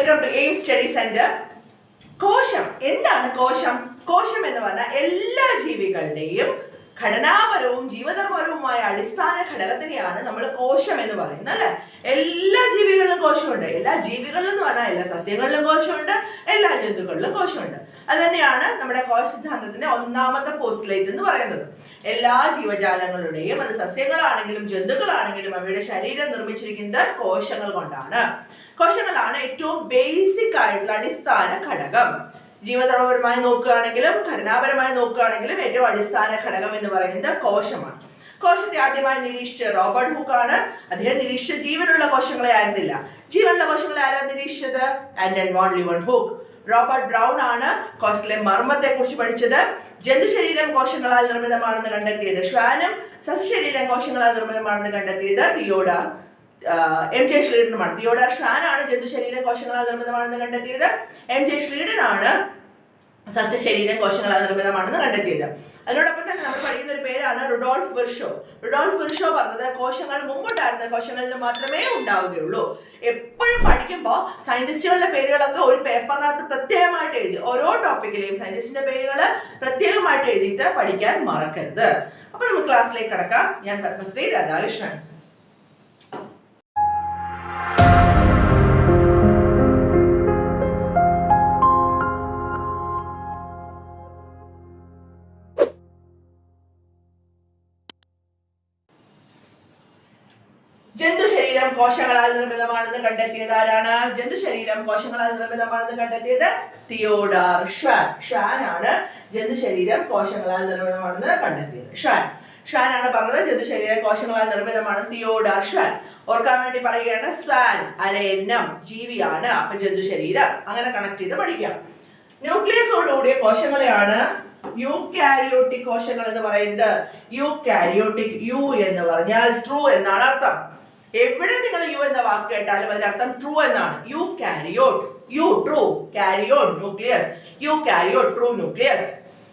Welcome to Aim Study Centre കോശം എന്താണ് കോശം? കോശം എന്ന് പറഞ്ഞാൽ എല്ലാ ജീവികളുടെയും ഘടനാപരവും ജീവധർമ്മപരവുമായ അടിസ്ഥാന ഘടകത്തിനെയാണ് നമ്മൾ കോശം എന്ന് പറയുന്നത് അല്ലെ? എല്ലാ ജീവികളിലും കോശമുണ്ട്. എല്ലാ ജീവികളിലും എന്ന് പറഞ്ഞാൽ എല്ലാ സസ്യങ്ങളിലും കോശമുണ്ട് എല്ലാ ജന്തുക്കളിലും കോശമുണ്ട്. അത് തന്നെയാണ് നമ്മുടെ കോശ സിദ്ധാന്തത്തിന്റെ ഒന്നാമത്തെ പോസ്റ്റിലേറ്റ് എന്ന് പറയുന്നത്. എല്ലാ ജീവജാലങ്ങളുടെയും അത് സസ്യങ്ങളാണെങ്കിലും ജന്തുക്കളാണെങ്കിലും അവയുടെ ശരീരം നിർമ്മിച്ചിരിക്കുന്നത് കോശങ്ങൾ കൊണ്ടാണ്. കോശങ്ങളാണ് ഏറ്റവും ബേസിക് ആയിട്ടുള്ള അടിസ്ഥാന ഘടകം. ജീവതർമ്മപരമായി നോക്കുകയാണെങ്കിലും ഘടനാപരമായി നോക്കുകയാണെങ്കിലും ഏറ്റവും അടിസ്ഥാന ഘടകം എന്ന് പറയുന്നത് കോശമാണ്. കോശത്തെ ആദ്യമായി നിരീക്ഷിച്ച റോബർട്ട് ഹുക്കാണ്. അദ്ദേഹം നിരീക്ഷിച്ച ജീവനുള്ള കോശങ്ങളെ ആയിരുന്നില്ല. ജീവനുള്ള കോശങ്ങളെ ആരാ നിരീക്ഷിച്ചത്? Anton van Leeuwenhoek. Robert Brown ആണ് കോശത്തിലെ മർമ്മത്തെ കുറിച്ച് പഠിച്ചത്. ജന്തുശരീരം കോശങ്ങളാൽ നിർമ്മിതമാണെന്ന് കണ്ടെത്തിയത് ശ്വാനം. സസ്യശരീരം കോശങ്ങളാൽ നിർമ്മിതമാണെന്ന് കണ്ടെത്തിയത് തിയോഡാർ. എം ജെ ശ്രീഡനുമാണ് തിയോഡാർ ഷാനാണ് ജന്തുശരീര കോശങ്ങളാൽ നിർമ്മിതമാണെന്ന് കണ്ടെത്തിയത്. എം ജെ ശ്രീഡനാണ് സസ്യശരീരം കോശങ്ങളാൽ നിർമ്മിതമാണെന്ന് കണ്ടെത്തിയത്. അതിനോടൊപ്പം തന്നെ നമ്മൾ പഠിക്കുന്ന ഒരു പേരാണ് റുഡോൾഫ് വിർഷോ. റുഡോൾഫ് വിർഷോ പറഞ്ഞത് കോശങ്ങൾ മുമ്പുണ്ടായിരുന്ന കോശങ്ങളിൽ മാത്രമേ ഉണ്ടാവുകയുള്ളൂ. എപ്പോഴും പഠിക്കുമ്പോൾ സയന്റിസ്റ്റുകളുടെ പേരുകളൊക്കെ ഒരു പേപ്പറിനകത്ത് പ്രത്യേകമായിട്ട് എഴുതി ഓരോ ടോപ്പിക്കിലെയും സയന്റിസ്റ്റിന്റെ പേരുകൾ പ്രത്യേകമായിട്ട് എഴുതിയിട്ട് പഠിക്കാൻ മറക്കരുത്. അപ്പൊ നമുക്ക് ക്ലാസ്സിലേക്ക് കടക്കാം. ഞാൻ പത്മശ്രീ രാധാകൃഷ്ണൻ. ശരീരം കോശങ്ങളാൽ നിർമ്മിതമാണെന്ന് കണ്ടെത്തിയത് ആരാണ്? ജന്തു ശരീരം കോശങ്ങളാൽ നിർമ്മിതമാണെന്ന് കണ്ടെത്തിയത് തിയോഡാർ ഷാൻ. ഷാൻ ആണ് ജന്തു ശരീരം കോശങ്ങളാൽ നിർമ്മിതമാണെന്ന് കണ്ടെത്തിയത്. ഷാൻ. ഷാൻ ആണ് പറഞ്ഞത് ജന്തു ശരീര കോശങ്ങളാൽ നിർമ്മിതമാണ് തിയോഡാർ ഷാൻ. ഓർക്കാൻ വേണ്ടി പറയുകയാണ് സ്വാൻ അരയന്നം ജീവിയാണ് അപ്പൊ ജന്തു ശരീരം. അങ്ങനെ കണക്ട് ചെയ്ത് പഠിക്കാം. ന്യൂക്ലിയസോടുകൂടിയ കോശങ്ങളെയാണ് യൂക്കാരിയോട്ടിക് കോശങ്ങൾ എന്ന് പറയുന്നത്. യൂക്യാരിയോട്ടിക് യു എന്ന് പറഞ്ഞാൽ ട്രൂ എന്നാണ് അർത്ഥം. എവിടെ നിങ്ങൾ യു എന്ന വാക്ക് കേട്ടാലും അതിനർത്ഥം ട്രൂ എന്നാണ്. Eukaryote eu true karyon nucleus eukaryote true nucleus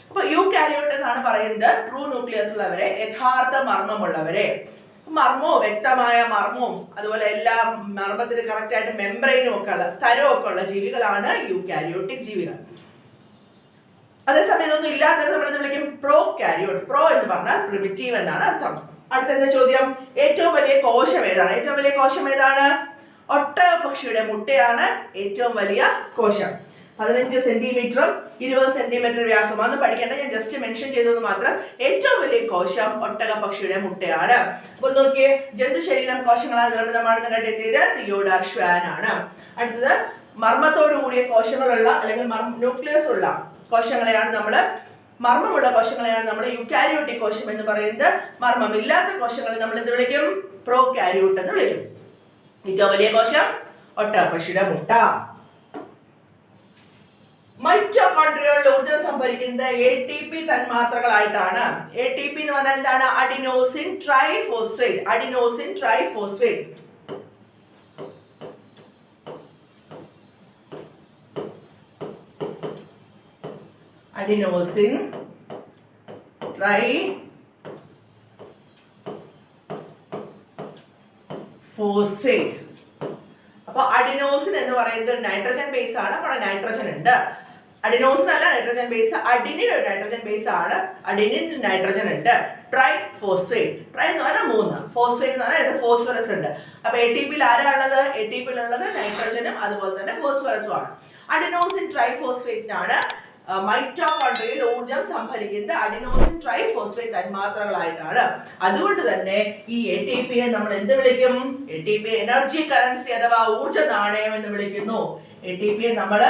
അപ്പൊ യു കാരിയോട്ട് എന്നാണ് പറയുന്നത് ട്രൂ ന്യൂക്ലിയസ് ഉള്ളവരെ യഥാർത്ഥ മർമ്മമുള്ളവരെ. മർമ്മവും വ്യക്തമായ മർമ്മവും അതുപോലെ എല്ലാ മർമ്മത്തിന് കറക്റ്റ് ആയിട്ട് മെംബ്രെയിനും ഒക്കെ ഉള്ള സ്ഥലവും ഒക്കെ ഉള്ള ജീവികളാണ് യു കാരിയോട്ടിക് ജീവികൾ. അതേസമയം ഇതൊന്നും ഇല്ലാത്തത് നമ്മൾ വിളിക്കും? പ്രോ കാരിയോട്ട് പ്രോ എന്ന് പറഞ്ഞാൽ പ്രിമിറ്റീവ് എന്നാണ് അർത്ഥം. അടുത്ത ചോദ്യം? ഏറ്റവും വലിയ കോശം ഏതാണ്? ഏറ്റവും വലിയ കോശം ഏതാണ്? ഒട്ടക പക്ഷിയുടെ മുട്ടയാണ് ഏറ്റവും വലിയ കോശം. പതിനഞ്ച് സെന്റിമീറ്ററും ഇരുപത് സെന്റിമീറ്റർ വ്യാസമാണ്. പഠിക്കേണ്ട ഞാൻ ജസ്റ്റ് മെൻഷൻ ചെയ്തത് മാത്രം. ഏറ്റവും വലിയ കോശം ഒട്ടക പക്ഷിയുടെ മുട്ടയാണ്. അപ്പൊ നോക്കിയേ ജന്തുശരീരം കോശങ്ങളാൽ നിർമ്മിതമാണെന്ന് കണ്ടെത്തിയത് തിയോഡാർ ഷ്വാൻ ആണ്. അടുത്തത് മർമ്മത്തോടു കൂടിയ കോശങ്ങളുള്ള അല്ലെങ്കിൽ ന്യൂക്ലിയസ് ഉള്ള കോശങ്ങളെയാണ് നമ്മൾ മർമ്മമുള്ള കോശങ്ങളെയാണ് നമ്മൾ യുക്കാരിയോട്ടിക് കോശം എന്ന് പറയുന്നത്. മർമ്മമില്ലാത്ത കോശങ്ങളെ നമ്മൾ എന്ത് വിളിക്കും? പ്രോ കാരിയോട്ട് എന്ന് വിളിക്കും. ഏറ്റവും വലിയ കോശം ഒട്ടപക്ഷിയുടെ മുട്ട. മൈറ്റോകോൺട്രിയകളിൽ ഊർജം സംഭരിക്കുന്നത് എ ടി പി തന്മാത്രകളായിട്ടാണ്. എ ടി പി എന്ന് പറഞ്ഞാൽ എന്താണ്? Adenosine triphosphate. Adenosine triphosphate. Triphosphate അപ്പൊ അഡിനോസിൻ എന്ന് പറയുന്നത് ഒരു നൈട്രജൻ ബേസ് ആണ്. അവിടെ നൈട്രജൻ ഉണ്ട്. അഡിനോസിൻ അല്ല നൈട്രജൻ ബേസ് അഡിനിൻ ഒരു നൈട്രജൻ ബേസ് ആണ്. അഡിനിൻ നൈട്രജൻ ഉണ്ട്. ട്രൈ ഫോസ്ഫേറ്റ് ട്രൈ എന്ന് പറഞ്ഞാൽ മൂന്ന്. ഫോസ്ഫേറ്റ് എന്ന് പറഞ്ഞാൽ ഫോസ്ഫറസ് ഉണ്ട്. അപ്പൊ എ ടി പിയിൽ ആരാണുള്ളത് എ ടി പിയിലുള്ളത് നൈട്രജനും അതുപോലെ തന്നെ ഫോസ്ഫറസും ആണ്. അഡിനോസിൻ ട്രൈഫോസ്ഫേറ്റിനാണ് മൈറ്റോകോൺട്രിയയിൽ ഊർജം സംഭരിക്കുന്നത് അഡിനോസിൻ ട്രൈഫോസ്ഫേറ്റ് തന്മാത്രകളായിട്ടാണ്. അതുകൊണ്ട് തന്നെ ഈ എ ടി പിയെ നമ്മൾ എന്ത് വിളിക്കും? A T P energy currency അഥവാ ഊർജ നാണയം എന്ന് വിളിക്കുന്നു. എ ടി പിയെ നമ്മൾ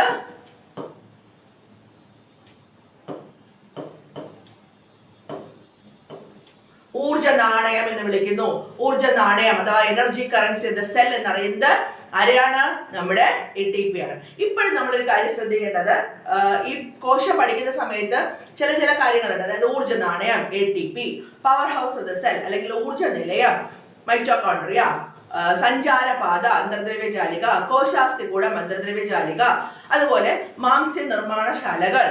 ഊർജ നാണയം എന്ന് വിളിക്കുന്നു. ഊർജ നാണയം അഥവാ എനർജി കറൻസി ദ സെൽ എന്നറിയുന്നത് ആരെയാണ്? നമ്മുടെ എ ടി പി ആണ്. ഇപ്പോഴും നമ്മളൊരു കാര്യം ശ്രദ്ധിക്കേണ്ടത് ഈ കോശം പഠിക്കുന്ന സമയത്ത് ചില ചില കാര്യങ്ങളുണ്ട്. അതായത് ഊർജ നാണയം A T P powerhouse of the cell അല്ലെങ്കിൽ ഊർജ നിലയം മൈറ്റോകോൺട്രിയ സഞ്ചാരപാത അന്തർദ്രവ്യ ജാലിക കോശാസ്ഥികൂടം അന്തർദ്രവ്യ ജാലിക അതുപോലെ മാംസ്യ നിർമ്മാണശാലകൾ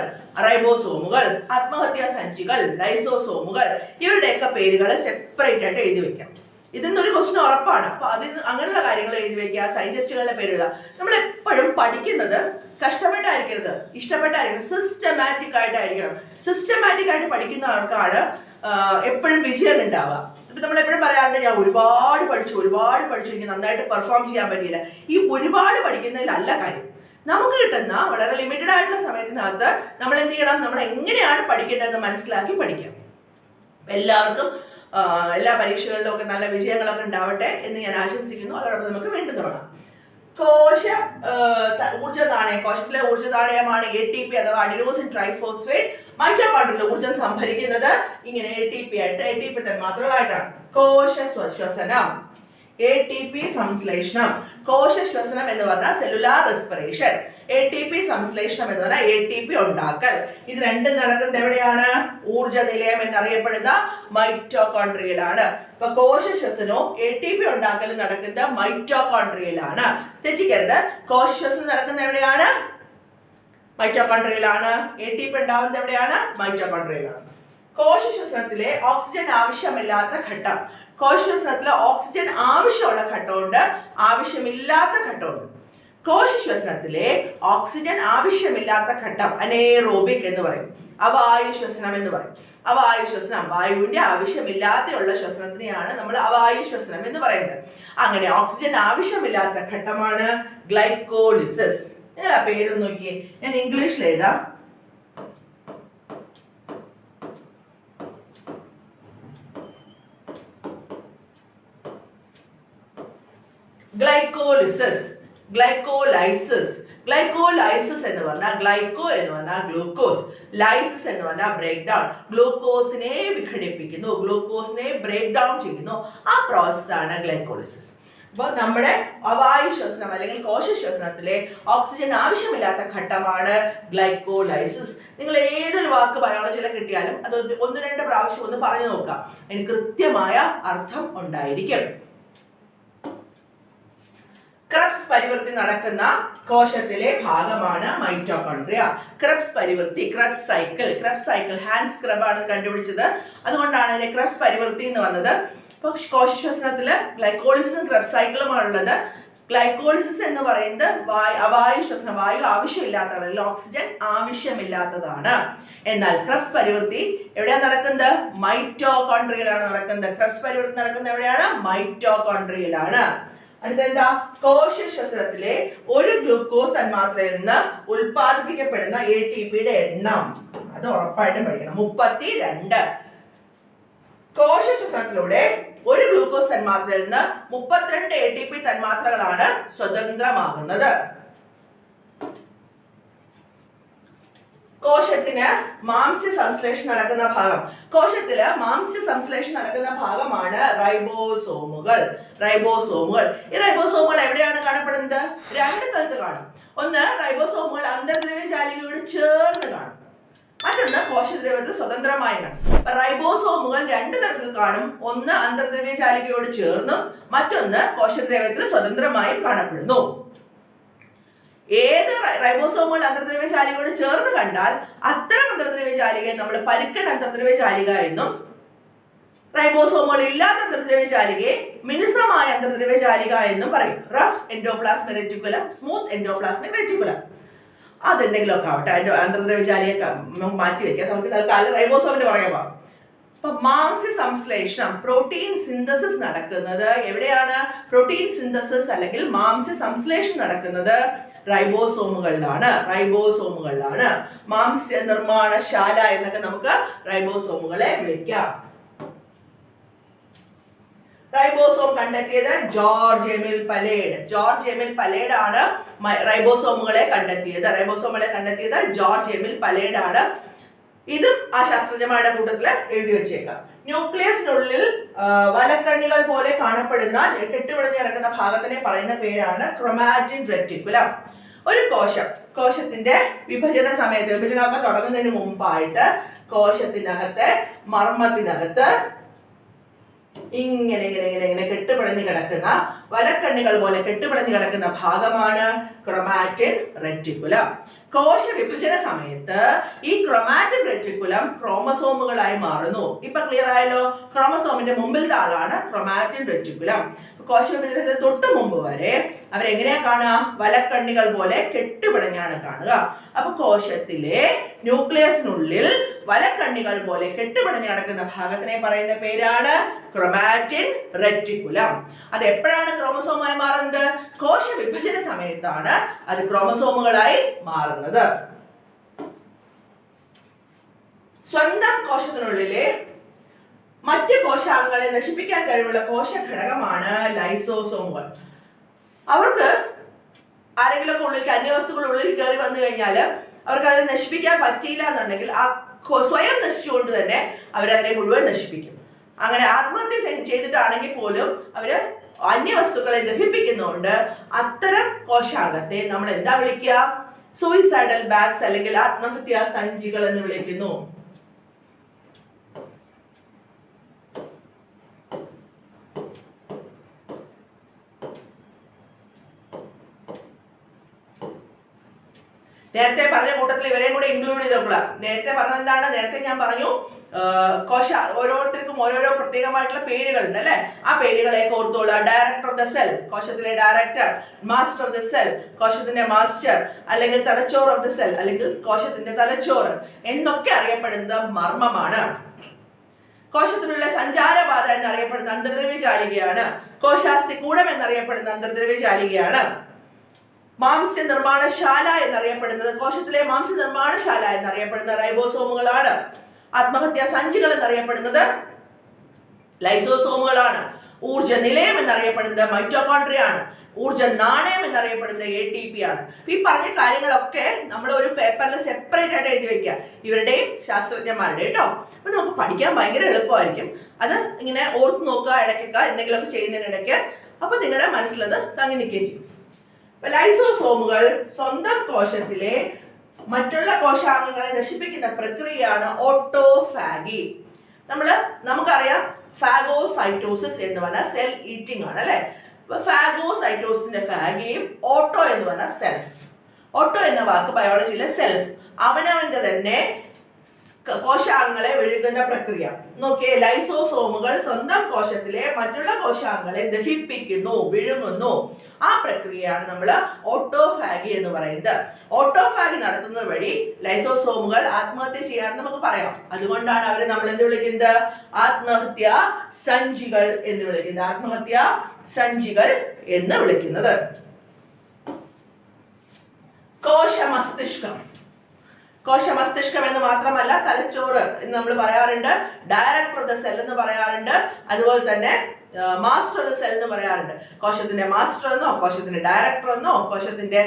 റൈബോസോമുകൾ ആത്മഹത്യാ സഞ്ചികൾ ലൈസോസോമുകൾ ഇവരുടെയൊക്കെ പേരുകൾ സെപ്പറേറ്റ് ആയിട്ട് എഴുതി വെക്കാം. ഇതിൽ ഒരു ക്വസ്റ്റ്യൻ ഉറപ്പാണ്. അപ്പൊ അതിന് അങ്ങനെയുള്ള കാര്യങ്ങൾ എഴുതി വെക്കുക സയന്റിസ്റ്റുകളുടെ പേരുകൾ നമ്മൾ എപ്പോഴും പഠിക്കുന്നത് കഷ്ടപ്പെട്ടായിരിക്കരുത്. ഇഷ്ടപ്പെട്ടായിരിക്കണം. സിസ്റ്റമാറ്റിക് ആയിട്ടായിരിക്കണം സിസ്റ്റമാറ്റിക് ആയിട്ട് പഠിക്കുന്ന ആൾക്കാണ് എപ്പോഴും വിജയം ഉണ്ടാവുക. നമ്മൾ എപ്പോഴും പറയാറുണ്ട് ഞാൻ ഒരുപാട് പഠിച്ചു ഒരുപാട് പഠിച്ചു. എനിക്ക് നന്നായിട്ട് പെർഫോം ചെയ്യാൻ പറ്റിയില്ല. ഈ ഒരുപാട് പഠിക്കുന്നതിലല്ല കാര്യം. നമുക്ക് കിട്ടുന്ന വളരെ ലിമിറ്റഡ് ആയിട്ടുള്ള സമയത്തിനകത്ത് നമ്മൾ എന്ത് ചെയ്യണം? നമ്മൾ എങ്ങനെയാണ് പഠിക്കേണ്ടതെന്ന് മനസ്സിലാക്കി പഠിക്കാം. എല്ലാവർക്കും എല്ലാ പരീക്ഷകളിലും ഒക്കെ നല്ല വിജയങ്ങളൊക്കെ ഉണ്ടാവട്ടെ എന്ന് ഞാൻ ആശംസിക്കുന്നു. അതോടൊപ്പം നമുക്ക് വീണ്ടും തുടങ്ങാം. കോശ ഊർജ കോശത്തിലെ ഊർജ നാണയമാണ് എ ടി പി അഥവാ അഡിനോസിൻ ട്രൈഫോസ്ഫേറ്റ് മൈറ്റോകോൺഡ്രിയൽ ഊർജം സംഭരിക്കുന്നത് ഇങ്ങനെ എ ടി പി ആയിട്ട്. എ ടി പി തന്മാത്രകളായിട്ടാണ്. കോശ സ്വ- ശ്വസനം. എ ടി പി സംശ്ലേഷണം കോശ ശ്വസനം എന്ന് പറഞ്ഞാൽ cellular respiration A T P സംശ്ലേഷണം എന്ന് പറഞ്ഞാൽ എ ടി പി ഉണ്ടാക്കൽ. ഇത് രണ്ടും നടക്കുന്നത് എവിടെയാണ്? ഊർജ നിലയം എന്നറിയപ്പെടുന്ന മൈറ്റോകോൺട്രിയലാണ് അപ്പൊ കോശ ശ്വസനവും എ ടി പി ഉണ്ടാക്കലും നടക്കുന്നത് മൈറ്റോകോൺട്രിയലാണ് തെറ്റിക്കരുത്. കോശ ശ്വസനം നടക്കുന്നത് എവിടെയാണ്? മൈറ്റോകോൺട്രിയലാണ് എ ടി പി ഉണ്ടാവുന്നത് എവിടെയാണ്? മൈറ്റോകോൺട്രിയലാണ് കോശ ശ്വസനത്തിലെ ഓക്സിജൻ ആവശ്യമില്ലാത്ത ഘട്ടം. കോശ ശ്വസനത്തിലെ ഓക്സിജൻ ആവശ്യമുള്ള ഘട്ടമുണ്ട് ആവശ്യമില്ലാത്ത ഘട്ടമുണ്ട്. കോശ ശ്വസനത്തിലെ ഓക്സിജൻ ആവശ്യമില്ലാത്ത ഘട്ടം അനേറോബിക് എന്ന് പറയും. അവായു ശ്വസനം എന്ന് പറയും. അവായു ശ്വസനം വായുവിന്റെ ആവശ്യമില്ലാതെയുള്ള ശ്വസനത്തിനെയാണ് നമ്മൾ അവായു ശ്വസനം എന്ന് പറയുന്നത്. അങ്ങനെ ഓക്സിജൻ ആവശ്യമില്ലാത്ത ഘട്ടമാണ് ഗ്ലൈക്കോളിസിസ്. നിങ്ങൾ ആ പേര് നോക്കിയേ. ഞാൻ ഇംഗ്ലീഷിൽ എഴുതാം. ഗ്ലൈക്കോളിസിസ് ഗ്ലൈക്കോലൈസിസ് ഗ്ലൈക്കോലൈസിസ് എന്ന് പറഞ്ഞാൽ ഗ്ലൈക്കോ എന്ന് പറഞ്ഞാൽ ഗ്ലൂക്കോസ് ലൈസിസ് എന്ന് പറഞ്ഞാൽ ബ്രേക്ക് ഡൗൺ ഗ്ലൂക്കോസിനെ വിഘടിപ്പിക്കുന്നു. ഗ്ലൂക്കോസിനെ ബ്രേക്ക് ഡൗൺ ചെയ്യുന്നു. ആ പ്രോസസ്സാണ് ഗ്ലൈക്കോളിസിസ് അപ്പോൾ നമ്മുടെ അവായു ശ്വസനം അല്ലെങ്കിൽ കോശ ശ്വസനത്തിലെ ഓക്സിജൻ ആവശ്യമില്ലാത്ത ഘട്ടമാണ് ഗ്ലൈക്കോലൈസിസ് നിങ്ങൾ ഏതൊരു വാക്ക് ബയോളജിയിൽ കിട്ടിയാലും അത് ഒന്ന് രണ്ട് പ്രാവശ്യം ഒന്ന് പറഞ്ഞു നോക്കാം അതിന് കൃത്യമായ അർത്ഥം ഉണ്ടായിരിക്കും. ക്രബ്സ് പരിവൃത്തി നടക്കുന്ന കോശത്തിലെ ഭാഗമാണ് mitochondria Krebs പരിവൃത്തി Krebs cycle Krebs cycle Hans Krebs ആണ് കണ്ടുപിടിച്ചത്. അതുകൊണ്ടാണ് അതിന്റെ ക്രബ്സ് പരിവൃത്തി എന്ന് വന്നത്? ഇപ്പൊ കോശശ്വസനത്തിൽ ഗ്ലൈക്കോളിസിസും ക്രബ്സ് സൈക്കിളുമാണുള്ളത് ഗ്ലൈക്കോളിസിസ് എന്ന് പറയുന്നത് വായു അവായു ശ്വസനം വായു ആവശ്യമില്ലാത്തതാണ് അല്ലെങ്കിൽ ഓക്സിജൻ ആവശ്യമില്ലാത്തതാണ്. എന്നാൽ ക്രബ്സ് പരിവൃത്തി എവിടെയാണ് നടക്കുന്നത്? മൈറ്റോകോൺഡ്രിയയിലാണ് നടക്കുന്നത്. ക്രബ്സ് പരിവൃത്തി നടക്കുന്നത് എവിടെയാണ്? മൈറ്റോകോൺഡ്രിയയിലാണ് അടുത്തെന്താ? കോശ ശ്വസനത്തിലെ ഒരു ഗ്ലൂക്കോസ് തന്മാത്രയിൽ നിന്ന് ഉൽപ്പാദിപ്പിക്കപ്പെടുന്ന എ ടി പിയുടെ എണ്ണം. അത് ഉറപ്പായിട്ടും പഠിക്കണം. മുപ്പത്തി രണ്ട് കോശ ശ്വസനത്തിലൂടെ ഒരു ഗ്ലൂക്കോസ് തന്മാത്രയിൽ നിന്ന് മുപ്പത്തിരണ്ട് എ ടി പി തന്മാത്രകളാണ് സ്വതന്ത്രമാകുന്നത്. കോശത്തിന് മാംസ്യ സംശ്ലേഷണം നടക്കുന്ന ഭാഗം. കോശത്തിൽ മാംസ്യ സംശ്ലേഷണം നടക്കുന്ന ഭാഗമാണ് റൈബോസോമുകൾ. റൈബോസോമുകൾ. ഈ റൈബോസോമുകൾ എവിടെയാണ് കാണപ്പെടുന്നത്? രണ്ട് സ്ഥലത്ത് കാണും. ഒന്ന് റൈബോസോമുകൾ അന്തർദ്രവ്യജാലികയോട് ചേർന്ന് കാണും. മറ്റൊന്ന് കോശദ്രവ്യത്തിൽ സ്വതന്ത്രമായി റൈബോസോമുകൾ രണ്ട് തരത്തിൽ കാണും. ഒന്ന് അന്തർദ്രവ്യജാലികയോട് ചേർന്നും മറ്റൊന്ന് കോശദ്രവ്യത്തിൽ സ്വതന്ത്രമായും കാണപ്പെടുന്നു. ഏത് റൈബോസോമുകൾ അന്തർദ്രവ്യജാലികയോട് ചേർന്ന് കണ്ടാൽ അത്തരം അന്തർദ്രവ്യജാലികയെ നമ്മൾ പരുക്കൻ അന്തർദ്രവ്യജാലിക എന്നും റൈബോസോമുകൾ ഇല്ലാത്ത അന്തർദ്രവ്യജാലികയെ മിനുസമായ അന്തർദ്രവ്യജാലിക എന്നും പറയും. Rough endoplasmic reticulum smooth endoplasmic reticulum. അതെന്തെങ്കിലുമൊക്കെ ആവട്ടെ അതിന്റെ അന്തർദ്രവ്യജാലിയെ മാറ്റി വെക്കാം. നമുക്ക് തൽക്കാലം റൈബോസോമിന്റെ പറയാം അപ്പൊ മാംസ്യ സംശ്ലേഷണം പ്രോട്ടീൻ സിന്തസിസ് നടക്കുന്നത് എവിടെയാണ്? പ്രോട്ടീൻ സിന്തസിസ് അല്ലെങ്കിൽ മാംസ്യ സംശ്ലേഷണം നടക്കുന്നത് റൈബോസോമുകളിലാണ്. റൈബോസോമുകളിലാണ്. മാംസ്യ നിർമ്മാണശാല എന്നൊക്കെ നമുക്ക് റൈബോസോമുകളെ വിളിക്കാം. റൈബോസോം കണ്ടെത്തിയത് George Emil Palade. George Emil Palade ആണ് റൈബോസോമുകളെ കണ്ടെത്തിയത്. റൈബോസോമുകളെ കണ്ടെത്തിയത് ജോർജ് എമിൽ പലേഡ് ആണ് ഇതും ആ ശാസ്ത്രജ്ഞന്മാരുടെ കൂട്ടത്തിൽ എഴുതി വെച്ചേക്കാം. ന്യൂക്ലിയസിനുള്ളിൽ വലക്കണ്ണികൾ പോലെ കാണപ്പെടുന്ന കെട്ടുപിടഞ്ഞ് കിടക്കുന്ന ഭാഗത്തിനെ പറയുന്ന പേരാണ് ക്രൊമാറ്റിൻ റെറ്റിക്കുലം ഒരു കോശം കോശത്തിന്റെ വിഭജന സമയത്ത് വിഭജനമൊക്കെ തുടങ്ങുന്നതിന് മുമ്പായിട്ട് കോശത്തിനകത്ത് മർമ്മത്തിനകത്ത് ഇങ്ങനെ ഇങ്ങനെ ഇങ്ങനെ ഇങ്ങനെ കെട്ടുപിടഞ്ഞ് കിടക്കുന്ന വലക്കണ്ണികൾ പോലെ കെട്ടുപിടഞ്ഞ് കിടക്കുന്ന ഭാഗമാണ് ക്രൊമാറ്റിൻ റെറ്റിക്കുലം കോശ വിഭജന സമയത്ത് ഈ ക്രൊമാറ്റിൻ റെറ്റിക്കുലം ക്രോമസോമുകളായി മാറുന്നു. ഇപ്പൊ ക്ലിയർ ആയല്ലോ? ക്രോമസോമിന്റെ മുമ്പിലത്തെ ആളാണ് ക്രൊമാറ്റിൻ റെറ്റിക്കുലം കോശവിഭജനത്തിന് തൊട്ട് മുമ്പ് വരെ അവരെങ്ങനെയാ കാണുക? വലക്കണ്ണികൾ പോലെ കെട്ടുപിടഞ്ഞാണ് കാണുക. അപ്പൊ കോശത്തിലെ ന്യൂക്ലിയസിനുള്ളിൽ വലക്കണ്ണികൾ പോലെ കെട്ടുപിടഞ്ഞ് കിടക്കുന്ന ഭാഗത്തിനെ പറയുന്ന പേരാണ് ക്രൊമാറ്റിൻ റെറ്റിക്കുലം. അത് എപ്പോഴാണ് ക്രോമസോമായി മാറുന്നത്? കോശ വിഭജന സമയത്താണ് അത് ക്രോമസോമുകളായി മാറുന്നത്. സ്വന്തം കോശത്തിനുള്ളിലെ മറ്റ് കോശാംഗങ്ങളെ നശിപ്പിക്കാൻ കഴിവുള്ള കോശ ഘടകമാണ് ലൈസോസോമുകൾ. അവർക്ക് ആരെങ്കിലും ഉള്ളിൽ അന്യവസ്തുക്കൾ ഉള്ളിൽ കയറി വന്നു കഴിഞ്ഞാൽ അവർക്ക് അത് നശിപ്പിക്കാൻ പറ്റിയില്ല എന്നുണ്ടെങ്കിൽ ആ സ്വയം നശിച്ചുകൊണ്ട് തന്നെ അവരതിനെ മുഴുവൻ നശിപ്പിക്കും. അങ്ങനെ ആത്മഹത്യ ചെയ്തിട്ടാണെങ്കിൽ പോലും അവർ അന്യവസ്തുക്കളെ ദഹിപ്പിക്കുന്നതുകൊണ്ട് അത്തരം കോശാംഗത്തെ നമ്മൾ എന്താ വിളിക്കുക? സൂയിസൈഡൽ ബാഗ്സ് അല്ലെങ്കിൽ ആത്മഹത്യാ സഞ്ചികൾ എന്ന് വിളിക്കുന്നു. നേരത്തെ പറഞ്ഞ കൂട്ടത്തിൽ ഇവരെയും കൂടെ ഇൻക്ലൂഡ് ചെയ്തോക്കുക നേരത്തെ പറഞ്ഞത് എന്താണ് നേരത്തെ ഞാൻ പറഞ്ഞു കോശ ഓരോരുത്തർക്കും ഓരോരോ പ്രത്യേകമായിട്ടുള്ള പേരുകളുണ്ട് അല്ലെ? ആ പേരുകളെ ഓർത്തോളുക director of the cell കോശത്തിലെ director master of the cell കോശത്തിന്റെ മാസ്റ്റർ അല്ലെങ്കിൽ തലച്ചോർ ഓഫ് ദ സെൽ അല്ലെങ്കിൽ കോശത്തിന്റെ തലച്ചോറ് എന്നൊക്കെ അറിയപ്പെടുന്നത് മർമ്മമാണ്. കോശത്തിനുള്ള സഞ്ചാരപാത എന്നറിയപ്പെടുന്ന അന്തർദ്രവ്യ കോശാസ്തി കൂടം എന്നറിയപ്പെടുന്ന അന്തർദ്രവ്യ ജാലികയാണ് മാംസ്യ നിർമ്മാണശാല എന്നറിയപ്പെടുന്നത്. കോശത്തിലെ മാംസ്യ നിർമ്മാണശാല എന്നറിയപ്പെടുന്ന റൈബോസോമുകളാണ്. ആത്മഹത്യാ സഞ്ചികൾ എന്നറിയപ്പെടുന്നത് ലൈസോസോമുകളാണ്. ഊർജ നിലയം എന്നറിയപ്പെടുന്നത് മൈറ്റോകോൺട്രിയാണ് ഊർജ നാണയം എന്നറിയപ്പെടുന്നത് എ ടി പി ആണ്. ഈ പറഞ്ഞ കാര്യങ്ങളൊക്കെ നമ്മൾ ഒരു പേപ്പറിൽ സെപ്പറേറ്റ് ആയിട്ട് എഴുതി വെക്കുക ഇവരുടെയും ശാസ്ത്രജ്ഞന്മാരുടെ കേട്ടോ അപ്പൊ നമുക്ക് പഠിക്കാൻ ഭയങ്കര എളുപ്പമായിരിക്കും. അത് ഇങ്ങനെ ഓർത്ത് നോക്കുക ഇടയ്ക്കൊക്കെ എന്തെങ്കിലുമൊക്കെ ചെയ്യുന്നതിനിടയ്ക്ക്. അപ്പൊ നിങ്ങളുടെ മനസ്സിലത് തങ്ങി നിൽക്കുകയും ചെയ്യും. ലൈസോസോമുകൾ സ്വന്തം കോശത്തിലെ മറ്റുള്ള കോശാംഗങ്ങളെ നശിപ്പിക്കുന്ന പ്രക്രിയയാണ് ഓട്ടോഫാഗി. നമ്മൾ നമുക്കറിയാം ഫാഗോസൈറ്റോസിസ് എന്ന് പറഞ്ഞാൽ സെൽ ഈറ്റിംഗ് ആണ് അല്ലെ? ഫാഗോസൈറ്റോസിന്റെ ഫാഗിയും ഓട്ടോ എന്ന് പറഞ്ഞാൽ സെൽഫ്. ഓട്ടോ എന്ന വാക്ക് ബയോളജിയിലെ സെൽഫ്. അവനവന്റെ തന്നെ കോശാംഗങ്ങളെ വിഴുകുന്ന പ്രക്രിയ. നോക്കിയേ ലൈസോസോമുകൾ സ്വന്തം കോശത്തിലെ മറ്റുള്ള കോശാംഗങ്ങളെ ദഹിപ്പിക്കുന്നു വിഴുങ്ങുന്നു. ആ പ്രക്രിയയാണ് നമ്മൾ ഓട്ടോഫാഗി എന്ന് പറയുന്നത്. ഓട്ടോഫാഗി നടത്തുന്നത് വഴി ലൈസോസോമുകൾ ആത്മഹത്യ ചെയ്യാണെന്ന് നമുക്ക് പറയാം. അതുകൊണ്ടാണ് അവരെ നമ്മൾ എന്ത് വിളിക്കുന്നത്? ആത്മഹത്യ സഞ്ചികൾ എന്ന് വിളിക്കുന്നത്. ആത്മഹത്യ സഞ്ചികൾ എന്ന് വിളിക്കുന്നത്. കോശമസ്തിഷ്കം. കോശമസ്തിഷ്കം കോശ മസ്തിഷ്കം എന്ന് മാത്രമല്ല തലച്ചോറ് എന്ന് നമ്മൾ പറയാറുണ്ട്. ഡയറക്ടർ ഓഫ് ദ സെൽ എന്ന് പറയാറുണ്ട്. അതുപോലെ തന്നെ മാസ്റ്റർ ഓഫ് ദ സെൽ എന്ന് പറയാറുണ്ട്. കോശത്തിന്റെ മാസ്റ്റർ എന്നോ കോശത്തിന്റെ ഡയറക്ടർ എന്നോ കോശത്തിന്റെ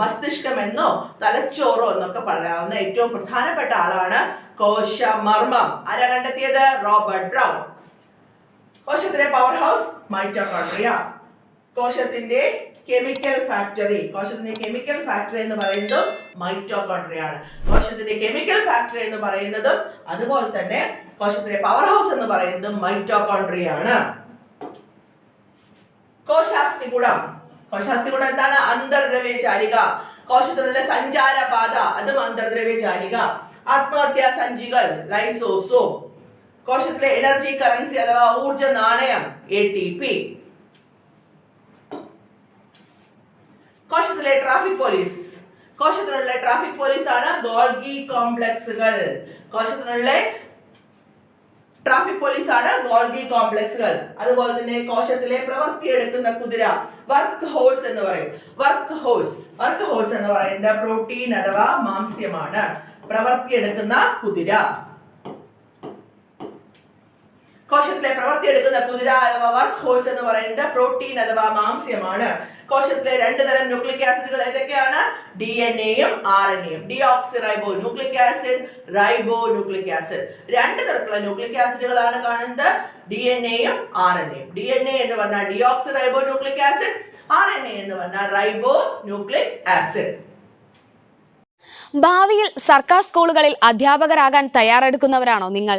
മസ്തിഷ്കം എന്നോ തലച്ചോറോ എന്നൊക്കെ പറയാവുന്ന ഏറ്റവും പ്രധാനപ്പെട്ട ആളാണ് കോശ മർമ്മം ആരാ കണ്ടെത്തിയത്? Robert Brown. കോശത്തിന്റെ പവർ ഹൗസ് മൈറ്റോകോൺട്രിയ കോശത്തിന്റെ കെമിക്കൽ ഫാക്ടറി കോശത്തിന്റെ കെമിക്കൽ ഫാക്ടറി എന്ന് പറയുന്നത് മൈറ്റോകോൺട്രിയ ആണ്. കോശത്തിന്റെ കെമിക്കൽ ഫാക്ടറി എന്ന് പറയുന്നതും അതുപോലെ തന്നെ കോശത്തിന്റെ പവർ ഹൗസ് എന്ന് പറയുന്നതും മൈറ്റോകോൺട്രിയ ആണ് കോശാസ്തി ഗുണം എന്താണ്? അന്തർദ്രവ്യ ചാലിക കോശത്തിലുള്ള സഞ്ചാരപാത അതും അന്തർദ്രവ്യ ചാലിക ആത്മഹത്യാ സഞ്ചികൾ ലൈസോസോം. കോശത്തിലെ എനർജി കറൻസി അഥവാ ഊർജ നാണയം എ ടി പി കോശത്തിലെ ട്രാഫിക് പോലീസ് കോശത്തിനുള്ള ട്രാഫിക് പോലീസ് ആണ് ഗോൾഗി കോംപ്ലക്സുകൾ കോശത്തിനുള്ള ട്രാഫിക് പോലീസ് ആണ് ഗോൾഗി കോംപ്ലക്സുകൾ. അതുപോലെ തന്നെ കോശത്തിലെ പ്രവർത്തിയെടുക്കുന്ന കുതിര വർക്ക് ഹോഴ്സ് എന്ന് പറയും. വർക്ക് ഹോഴ്സ് വർക്ക് ഹോഴ്സ് എന്ന് പറയുന്നത് പ്രോട്ടീൻ അഥവാ മാംസ്യമാണ്. പ്രവർത്തിയെടുക്കുന്ന കുതിര. കോശത്തിലെ പ്രവർത്തിയെടുക്കുന്ന കുതിര അഥവാ വർക്ക് ഹോഴ്സ് എന്ന് പറയുന്നത് പ്രോട്ടീൻ അഥവാ മാംസ്യമാണ്. കോശത്തിലെ രണ്ട് തരം ന്യൂക്ലിക് ആസിഡുകൾ ഏതൊക്കെയാണ്? ഡി എൻ എയും ആർ എൻ എയും deoxy റൈബോ nucleic acid റൈബോ nucleic acid രണ്ട് തരത്തിലുള്ള ന്യൂക്ലിക് ആസിഡുകളാണ് കാണുന്നത്. ഡി എൻ എയും ആർ എൻ എയും ഡി എൻ എ എന്ന് പറഞ്ഞാൽ deoxyribonucleic acid R N A എന്ന് പറഞ്ഞാൽ റൈബോ ന്യൂക്ലിക് ആസിഡ് ഭാവിയിൽ സർക്കാർ സ്കൂളുകളിൽ അധ്യാപകരാകാൻ തയ്യാറെടുക്കുന്നവരാണോ നിങ്ങൾ?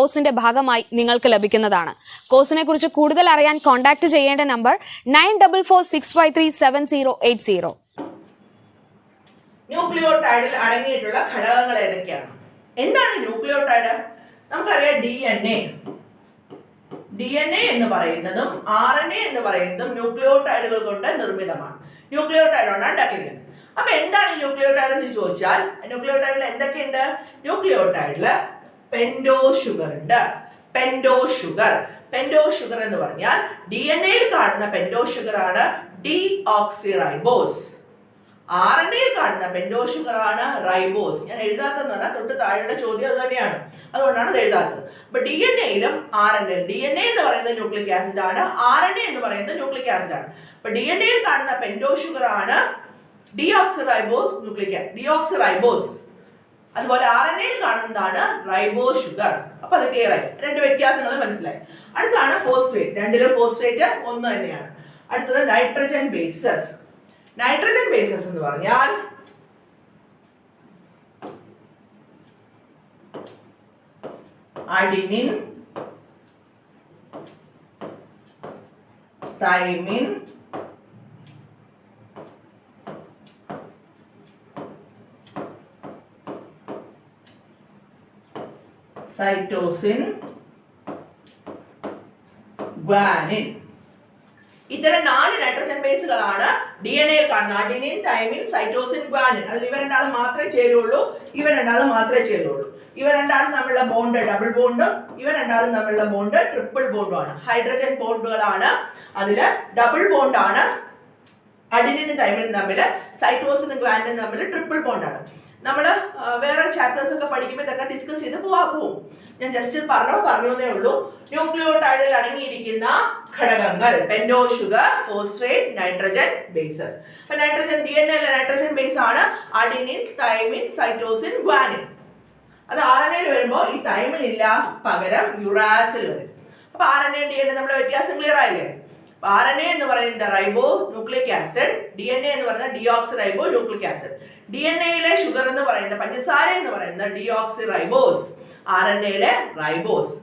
കോഴ്സിന്റെ ഭാഗമായി നിങ്ങൾക്ക് ലഭിക്കുന്നതാണ്. കോഴ്സിനെ കുറിച്ച് കൂടുതൽ അറിയാൻ കോൺടാക്ട് ചെയ്യേണ്ട number nine double four six five three seven zero eight zero ന്യൂക്ലിയോടൈഡിൽ അടങ്ങിയിട്ടുള്ള ഘടകങ്ങൾ ഏതൊക്കെയാണ്? എന്താണ് ന്യൂക്ലിയോടൈഡ് നമുക്കറിയാം D N A D N A എന്ന് പറയുന്നതും ആർ എൻ എ എന്ന് പറയുന്നതും ന്യൂക്ലിയോടൈഡുകൾ കൊണ്ട് നിർമ്മിതമാണ്. ന്യൂക്ലിയോടൈഡ് കൊണ്ടാണ് ഉണ്ടാക്കിയിരിക്കുന്നത്. അപ്പൊ എന്താണ് ന്യൂക്ലിയോടൈഡ് എന്ന് ചോദിച്ചാൽ ന്യൂക്ലിയോടൈഡിൽ എന്തൊക്കെയുണ്ട്? ന്യൂക്ലിയോടൈഡിൽ പെൻഡോ ഷുഗർ ഉണ്ട്. പെൻഡോ ഷുഗർ പെൻഡോ ഷുഗർ എന്ന് പറഞ്ഞാൽ ഡി എൻ എയിൽ കാണുന്ന പെൻഡോ ഷുഗർ ആണ് ഡി ഓക്സിറൈബോസ് ആർ എൻ എയിൽ കാണുന്ന പെൻഡോ ഷുഗർ ആണ് റൈബോസ് ഞാൻ എഴുതാത്തെന്ന് പറഞ്ഞാൽ തൊട്ട് താഴെയുള്ള ചോദ്യം അത് തന്നെയാണ്. അതുകൊണ്ടാണ് അത് എഴുതാത്തത്. അപ്പൊ D N എയിലും R N L D N A എന്ന് പറയുന്നത് ന്യൂക്ലിക് ആസിഡ് ആണ്. ആർ എൻ എ എന്ന് പറയുന്നത് ന്യൂക്ലിക് ആസിഡ് ആണ്. അപ്പൊ ഡി എൻ എയിൽ കാണുന്ന പെൻഡോ ഷുഗർ ആണ് ഡിയോക്സിറൈബോസ് ന്യൂക്ലിക് ഡിയോക്സിറൈബോസ് അതുപോലെ ആർ എൻ എയിൽ കാണുന്നതാണ് റൈബോ ഷുഗർ അപ്പൊ അത് ക്ലിയർ ആയി. രണ്ട് വ്യത്യാസങ്ങൾ മനസ്സിലായി. അടുത്താണ് ഫോസ്ഫേറ്റ് രണ്ടിലും ഫോസ്ഫേറ്റ് ഒന്ന് തന്നെയാണ്. അടുത്തത് നൈട്രജൻ ബേസസ് നൈട്രജൻ ബേസസ് എന്ന് പറഞ്ഞാൽ അഡിനിൻ തൈമിൻ സൈറ്റോസിൻ ഗ്വാനിൻ ഇത്തരം നാല് നൈട്രജൻ ബേസുകളാണ് ഡി എൻ എയിൽ കാണുന്നത്. അഡിനിൻ തൈമിൻ സൈറ്റോസിൻ ഗ്വാനിൻ അതിൽ ഇവ രണ്ടാളും മാത്രമേ ചേരുള്ളൂ. ഇവ രണ്ടാളും മാത്രമേ ചേരുള്ളൂ. ഇവ രണ്ടാളും തമ്മിലുള്ള ബോണ്ട് ഡബിൾ ബോണ്ടും ഇവ രണ്ടാളും തമ്മിലുള്ള ബോണ്ട് ട്രിപ്പിൾ ബോണ്ടും ആണ്. ഹൈഡ്രജൻ ബോണ്ടുകളാണ് അതിൽ ഡബിൾ ബോണ്ടാണ് അഡിനിനും തൈമിനും തമ്മിൽ സൈറ്റോസിനും ഗ്വാനിനും തമ്മിൽ ട്രിപ്പിൾ ബോണ്ടാണ് നമ്മൾ വേറെ ചാപ്റ്റേഴ്സ് ഒക്കെ പഠിക്കുമ്പോൾ ഇതൊക്കെ ഡിസ്കസ് ചെയ്ത് പോവാ പോവും. ഞാൻ ജസ്റ്റ് പറഞ്ഞു പറഞ്ഞേ ഉള്ളൂ. ന്യൂക്ലിയോടൈഡിൽ അടങ്ങിയിരിക്കുന്ന ഘടകങ്ങൾ. Pentose sugar phosphate nitrogen bases അപ്പൊ nitrogen D N A nitrogen base ആണ് അഡിനിൻ തൈമിൻ സൈറ്റോസിൻ ഗ്വാനിൻ അത് ആർ എൻ എയിൽ വരുമ്പോൾ ഈ തൈമിൻ ഇല്ല പകരം യുറാസിൽ വരും. അപ്പൊ R N A D N നമ്മുടെ വ്യത്യാസം ക്ലിയർ ആയില്ലേ? ആർ എൻ എ എന്ന് പറയുന്നത് ribonucleic acid D N A എന്ന് പറയുന്നത് deoxy റൈബോ nucleic acid D N എയിലെ ഷുഗർ എന്ന് പറയുന്നത് പഞ്ചസാര എന്ന് പറയുന്നത് ഡിയോക്സി റൈബോസ് ആർ എൻ എയിലെ റൈബോസ്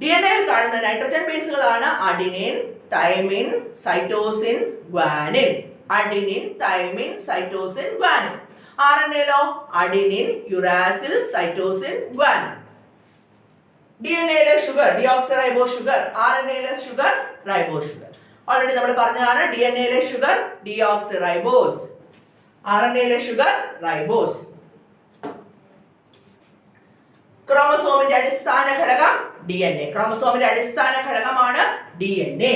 ഡി എൻ എയിൽ കാണുന്ന nitrogen ബേസുകളാണ് adenine thymine cytosine guanine adenine thymine cytosine guanine R N എയിലോ adenine uracil cytosine guanine D N എയിലെ sugar deoxyribo sugar R N എയിലെ ഷുഗർ റൈബോ ഷുഗർ ഓൾറെഡി നമ്മൾ പറഞ്ഞതാണ് D N എയിലെ sugar deoxyribose R N എയിലെ sugar ribose ക്രോമസോമിന്റെ അടിസ്ഥാന ഘടകം D N A ക്രോമസോമിന്റെ അടിസ്ഥാന ഘടകമാണ് D N A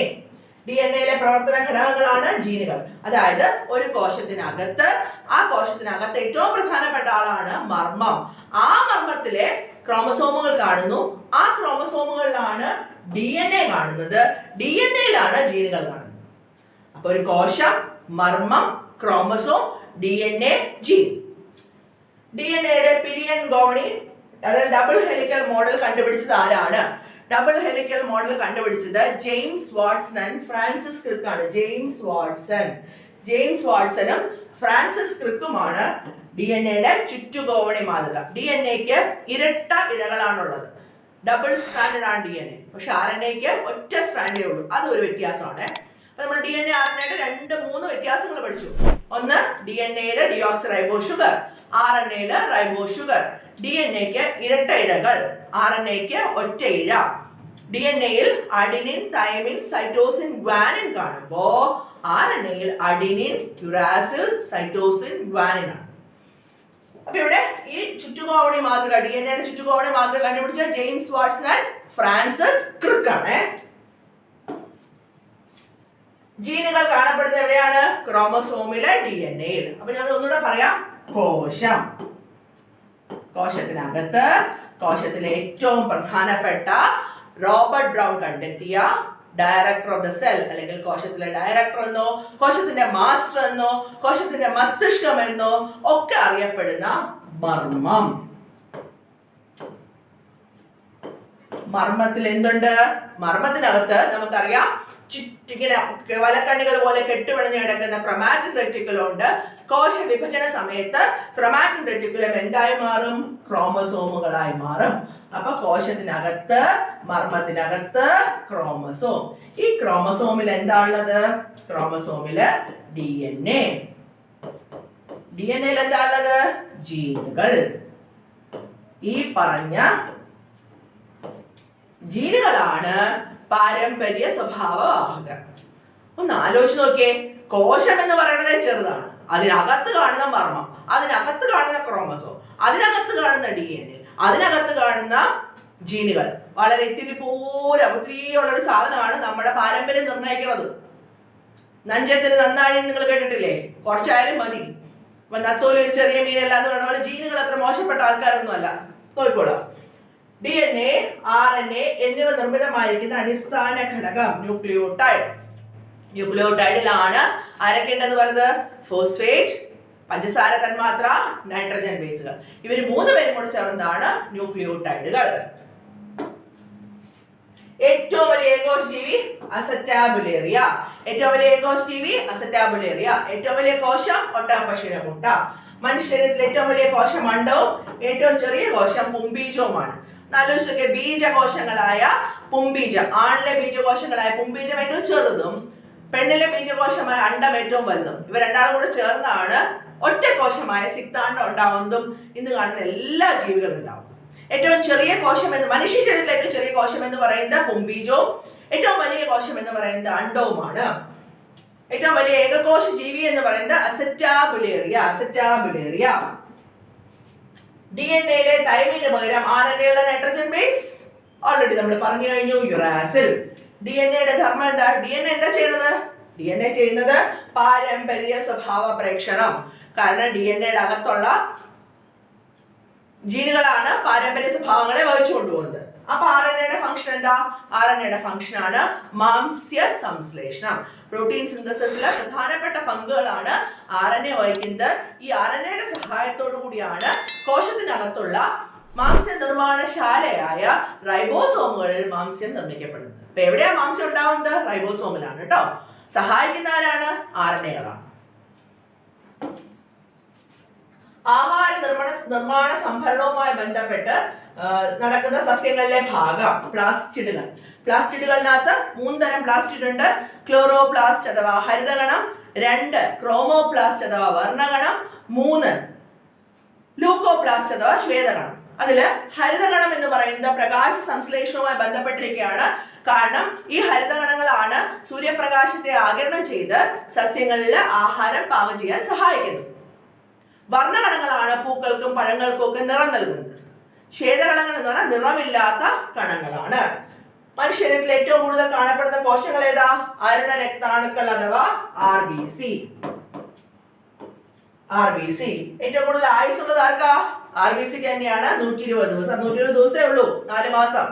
D N എയിലെ പ്രവർത്തന ഘടകങ്ങളാണ് ജീനുകൾ. അതായത് ഒരു കോശത്തിനകത്ത് ആ കോശത്തിനകത്ത് ഏറ്റവും പ്രധാനപ്പെട്ട ആളാണ് മർമ്മം. ആ മർമ്മത്തിലെ ക്രോമസോമുകൾ കാണുന്നു. ആ ക്രോമസോമുകളിലാണ് ഡി എൻ എ കാണുന്നത്. ഡി എൻ എയിലാണ് ജീനുകൾ കാണുന്നത്. അപ്പൊ ഒരു കോശം മർമ്മം chromosome D N A gene. D N എയുടെ പിരിയൻ ഗോണി അതായത് ഡബിൾ ഹെലിക്കൽ മോഡൽ കണ്ടുപിടിച്ചത് ആരാണ്? ഡബിൾ ഹെലിക്കൽ മോഡൽ കണ്ടുപിടിച്ചത് James Watson and Francis Crick ആണ് ജെയിംസ് വാട്സൺ. ജെയിംസ് വാട്സണും ഫ്രാൻസിസ് ക്രിക്കുമാണ്. ഡി എൻ എയുടെ ചുറ്റുകോവണി മാതൃക ഡി എൻ എക്ക് ഇരട്ട ഇഴകളാണുള്ളത് ഡബിൾ സ്റ്റാൻഡേർഡ് ആണ് ഡി എൻ എ പക്ഷെ ആർ എൻ എക്ക് ഒറ്റ സ്ട്രാൻഡേ ഉള്ളൂ അത് ഒരു വ്യത്യാസമാണ് അപ്പൊ നമ്മൾ D N A R N എയുടെ രണ്ട് മൂന്ന് വ്യത്യാസങ്ങൾ പഠിച്ചു ഒന്ന് ഡി എൻ എയിൽ ഡിയോക്സ് റൈബോ ഷുഗർ ആർ എൻ എയിൽ റൈബോ ഷുഗർ ഡി എൻ എക്ക് ഇരട്ട ഇഴകൾ ആർ എൻ എക്ക് ഒറ്റ ഇഴ ഡി എൻ എയിൽ അഡിനിൻ തൈമിൻ സൈറ്റോസിൻ ഗ്വാനിൻ കാണുമ്പോൾ ആർ എൻ എയിൽ അഡിനിൻ ക്യുറാസിൽ സൈറ്റോസിൻ ഗ്വാനിൻ ആണ് അപ്പൊ ഇവിടെ ഈ ചുറ്റുകോവണി മാതൃക ഡി എൻ എയുടെ ചുറ്റുകോവണി മാതൃക കണ്ടുപിടിച്ച James Watson and Francis Crick ആണ് ജീനുകൾ കാണപ്പെടുന്നത് എവിടെയാണ്? ക്രോമസോമിലെ ഡി എൻ എയിൽ അപ്പൊ ഞാൻ ഒന്നുകൂടെ പറയാം. കോശം. കോശത്തിനകത്ത് കോശത്തിലെ ഏറ്റവും പ്രധാനപ്പെട്ട റോബർട്ട് ബ്രൗൺ കണ്ടെത്തിയ ഡയറക്ടർ ഓഫ് ദ സെൽ അല്ലെങ്കിൽ കോശത്തിലെ ഡയറക്ടർ എന്നോ കോശത്തിന്റെ മാസ്റ്റർ എന്നോ കോശത്തിന്റെ മസ്തിഷ്കം എന്നോ ഒക്കെ അറിയപ്പെടുന്ന മർമ്മം. മർമ്മത്തിൽ എന്തുണ്ട്? മർമ്മത്തിനകത്ത് നമുക്കറിയാം ചുറ്റിങ്ങനെ വലക്കണ്ണികൾ പോലെ കെട്ടുപിണഞ്ഞ് കിടക്കുന്ന ക്രൊമാറ്റിൻ റെറ്റിക്കുലം ഉണ്ട്. കോശ വിഭജന സമയത്ത് ക്രൊമാറ്റിൻ റെറ്റിക്കുലം എന്തായി മാറും? ക്രോമസോമുകളായി മാറും. അപ്പൊ കോശത്തിനകത്ത് മർമ്മത്തിനകത്ത് ക്രോമസോം ഈ ക്രോമസോമിൽ എന്താ ഉള്ളത് ക്രോമസോമിൽ D N A D N എയിൽ എന്താ ഉള്ളത് ജീനുകൾ. ഈ പറഞ്ഞ ജീനുകളാണ് പാരമ്പര്യ സ്വഭാവവാഹകർ ഒന്ന് ആലോചിച്ച് നോക്കിയേ കോശം എന്ന് പറയുന്നത് ചെറുതാണ്. അതിനകത്ത് കാണുന്ന മർമ്മം അതിനകത്ത് കാണുന്ന ക്രോമസോം അതിനകത്ത് കാണുന്ന ഡി എൻ എ അതിനകത്ത് കാണുന്ന ജീനുകൾ. വളരെ ഇത്തിരി പോരാ ഒത്തിരിയുള്ള ഒരു സാധനമാണ് നമ്മുടെ പാരമ്പര്യം നിർണയിക്കുന്നത്. നഞ്ചത്തിന് നന്നായി നിങ്ങൾ കേട്ടിട്ടില്ലേ? കുറച്ചായാലും മതി. അപ്പൊ നത്തോലി ഒരു ചെറിയ മീനല്ലാന്ന് പറഞ്ഞ പോലെ ജീനുകൾ അത്ര മോശപ്പെട്ട ആൾക്കാരൊന്നും അല്ല നോക്കിക്കോളാം. D N A R N A എന്നിവ നിർമ്മിതമായിരിക്കുന്ന അടിസ്ഥാന ഘടകം ന്യൂക്ലിയോടൈഡ് ന്യൂക്ലിയോടൈഡിലാണ് ആരൊക്കെയുണ്ടെന്ന് പറയുന്നത്? ഫോസ്ഫേറ്റ് പഞ്ചസാര തന്മാത്ര നൈട്രജൻ ബേസുകൾ. ഇവർ മൂന്ന് പേരും കൂടെ ചേർന്നതാണ് ന്യൂക്ലിയോടൈഡുകൾ ഏറ്റവും വലിയ ഏകോശ ജീവി അസറ്റാബുലേറിയ. ഏറ്റവും വലിയ ഏകോശ ജീവി അസറ്റാബുലേറിയ. ഏറ്റവും വലിയ കോശം ഒട്ടാമ്പക്ഷിയുടെ മുട്ട മനുഷ്യരത്തിൽ ഏറ്റവും വലിയ കോശം അണ്ടവും ഏറ്റവും ചെറിയ കോശം പുംബീജവുമാണ് നാലോചിച്ചൊക്കെ ബീജകോശങ്ങളായ പുംബീജം. ആണിലെ ബീജകോശങ്ങളായ പുംബീജം ഏറ്റവും ചെറുതും പെണ്ണിലെ ബീജകോശമായ അണ്ടം ഏറ്റവും വലുതും. ഇവ രണ്ടാളും കൂടെ ചേർന്നാണ് ഒറ്റ കോശമായ സിക്താണ്ടം ഉണ്ടാവുന്നതും ഇന്ന് കാണുന്ന എല്ലാ ജീവികളും ഉണ്ടാവും ഏറ്റവും ചെറിയ കോശം എന്ന് മനുഷ്യ ശരീരത്തിലെ ഏറ്റവും ചെറിയ കോശം എന്ന് പറയുന്നത് പുംബീജവും ഏറ്റവും വലിയ കോശം എന്ന് പറയുന്നത് അണ്ടവുമാണ്. ഏറ്റവും വലിയ ഏകകോശ ജീവി എന്ന് പറയുന്നത് അസറ്റാബുലേറിയ അസറ്റാബുലേറിയ. ഡി എൻ എയിലെ തൈമിന് പകരം ആർ എൻ എയിലെ നൈട്രജൻ ബേസ് ഓൾറെഡി നമ്മൾ പറഞ്ഞു കഴിഞ്ഞു യുറാസിൽ ഡി എൻ എയുടെ ധർമ്മം എന്താ? ഡി എൻ എ എന്താ ചെയ്യുന്നത്? ഡി എൻ എ ചെയ്യുന്നത് പാരമ്പര്യ സ്വഭാവ പ്രേക്ഷണം. കാരണം ഡി എൻ എയുടെ അകത്തുള്ള ജീനുകളാണ് പാരമ്പര്യ സ്വഭാവങ്ങളെ വഹിച്ചു കൊണ്ടുപോകുന്നത് അപ്പൊ ആർ എൻ എയുടെ ഫംഗ്ഷൻ എന്താ? ആർ എൻ എയുടെ ഫംഗ്ഷൻ ആണ് മാംസ്യ സംശ്ലേഷണം. പ്രോട്ടീൻ സിന്തസിസിലെ പ്രധാനപ്പെട്ട പങ്കുകളാണ് ആർ എൻ എ വഹിക്കുന്നത്. ഈ ആർ എൻ എയുടെ സഹായത്തോടു കൂടിയാണ് കോശത്തിനകത്തുള്ള മാംസ്യ നിർമ്മാണശാലയായ റൈബോസോമുകളിൽ മാംസ്യം നിർമ്മിക്കപ്പെടുന്നത്. അപ്പൊ എവിടെയാ മാംസ്യം ഉണ്ടാവുന്നത്? റൈബോസോമിലാണ് കേട്ടോ. സഹായിക്കുന്ന ആരാണ്? ആർ എൻ എകളാണ് ആഹാര നിർമ്മാണ നിർമ്മാണ സംഭരണവുമായി ബന്ധപ്പെട്ട് നടക്കുന്ന സസ്യങ്ങളിലെ ഭാഗം പ്ലാസ്റ്റിഡുകൾ. പ്ലാസ്റ്റിഡുകളിനകത്ത് മൂന്ന് തരം പ്ലാസ്റ്റിഡ് ഉണ്ട്. ക്ലോറോപ്ലാസ്റ്റ് അഥവാ ഹരിതഗണം രണ്ട് ക്രോമോപ്ലാസ്റ്റ് അഥവാ വർണഗണം മൂന്ന് ലൂക്കോപ്ലാസ്റ്റ് അഥവാ ശ്വേതഗണം. അതിൽ ഹരിതഗണം എന്ന് പറയുന്നത് പ്രകാശ സംശ്ലേഷണവുമായി ബന്ധപ്പെട്ടിരിക്കുകയാണ്. കാരണം ഈ ഹരിതഗണങ്ങളാണ് സൂര്യപ്രകാശത്തെ ആകിരണം ചെയ്ത് സസ്യങ്ങളിൽ ആഹാരം പാകം ചെയ്യാൻ സഹായിക്കുന്നത് വർണകണങ്ങളാണ് പൂക്കൾക്കും പഴങ്ങൾക്കും ഒക്കെ നിറം നൽകുന്നത്. ശ്വേതകണങ്ങൾ എന്ന് പറഞ്ഞാൽ നിറമില്ലാത്ത കണങ്ങളാണ്. മനുഷ്യരത്തിൽ ഏറ്റവും കൂടുതൽ കാണപ്പെടുന്ന കോശങ്ങൾ ഏതാ? അരുണ രക്താണുക്കൾ അഥവാ R B C. R B C. ഏറ്റവും കൂടുതൽ ആയുസുള്ളത് ആർക്കാ? ആർ ബി സിക്ക് തന്നെയാണ്. നൂറ്റി ഇരുപത് ദിവസം. നൂറ്റി ഇരുപത് ദിവസമേ ഉള്ളൂ. നാല് മാസം.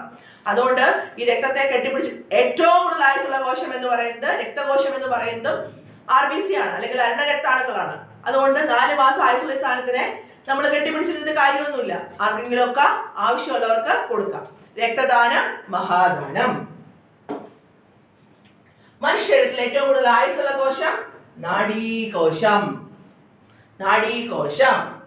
അതുകൊണ്ട് ഈ രക്തത്തെ കെട്ടിപ്പിടിച്ച് ഏറ്റവും കൂടുതൽ ആയുസുള്ള കോശം എന്ന് പറയുന്നത് രക്തകോശം എന്ന് പറയുന്നത് ആർ ബി സി ആണ്. അല്ലെങ്കിൽ അരുണ രക്താണുക്കളാണ് അതുകൊണ്ട് നാല് മാസം ആയുസുള്ള സാധനത്തിന് നമ്മൾ കെട്ടിപ്പിടിച്ചിരുന്ന കാര്യമൊന്നുമില്ല. ആർക്കെങ്കിലും ഒക്കെ ആവശ്യമുള്ളവർക്ക് കൊടുക്കാം. രക്തദാനം മഹാദാനം. മനുഷ്യരത്തിൽ ഏറ്റവും കൂടുതൽ ആയുസുള്ള കോശം നാഡീകോശം. നാഡീകോശം.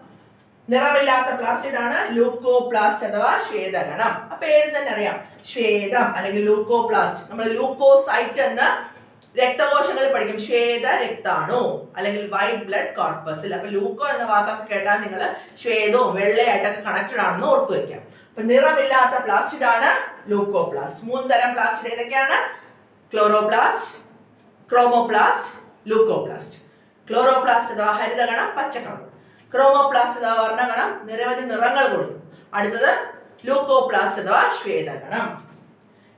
നിറമില്ലാത്ത പ്ലാസ്റ്റിഡ് ആണ് ലൂക്കോപ്ലാസ്റ്റ് അഥവാ ശ്വേതഗണം ആ പേര് തന്നെ അറിയാം. ശ്വേതം അല്ലെങ്കിൽ ലൂക്കോപ്ലാസ്റ്റ് നമ്മൾ ലൂക്കോസൈറ്റ് എന്ന് രക്തകോശങ്ങളിൽ പഠിക്കും. ശ്വേത രക്താണു അല്ലെങ്കിൽ വൈറ്റ് ബ്ലഡ് കോർപ്പസിൽ അപ്പൊ ലൂക്കോ എന്ന വാക്കൊക്കെ കേട്ടാൽ നിങ്ങൾ ശ്വേതവും വെള്ളയായിട്ടൊക്കെ കണക്റ്റഡ് ആണെന്ന് ഓർത്തു വയ്ക്കാം അപ്പൊ നിറമില്ലാത്ത പ്ലാസ്റ്റിഡ് ആണ് ലൂക്കോപ്ലാസ്റ്റ് മൂന്ന് തരം പ്ലാസ്റ്റിഡ് ഏതൊക്കെയാണ്? ക്ലോറോപ്ലാസ്റ്റ് ക്രോമോപ്ലാസ്റ്റ് ലൂക്കോപ്ലാസ്റ്റ് ക്ലോറോപ്ലാസ്റ്റ് അഥവാ ഹരിതഗണം പച്ചക്കണം ക്രോമോപ്ലാസ്റ്റ് അഥവാ വർണഗണം നിരവധി നിറങ്ങൾ കൊടുക്കും. അടുത്തത് ലൂക്കോപ്ലാസ്റ്റ് അഥവാ ശ്വേതഗണം.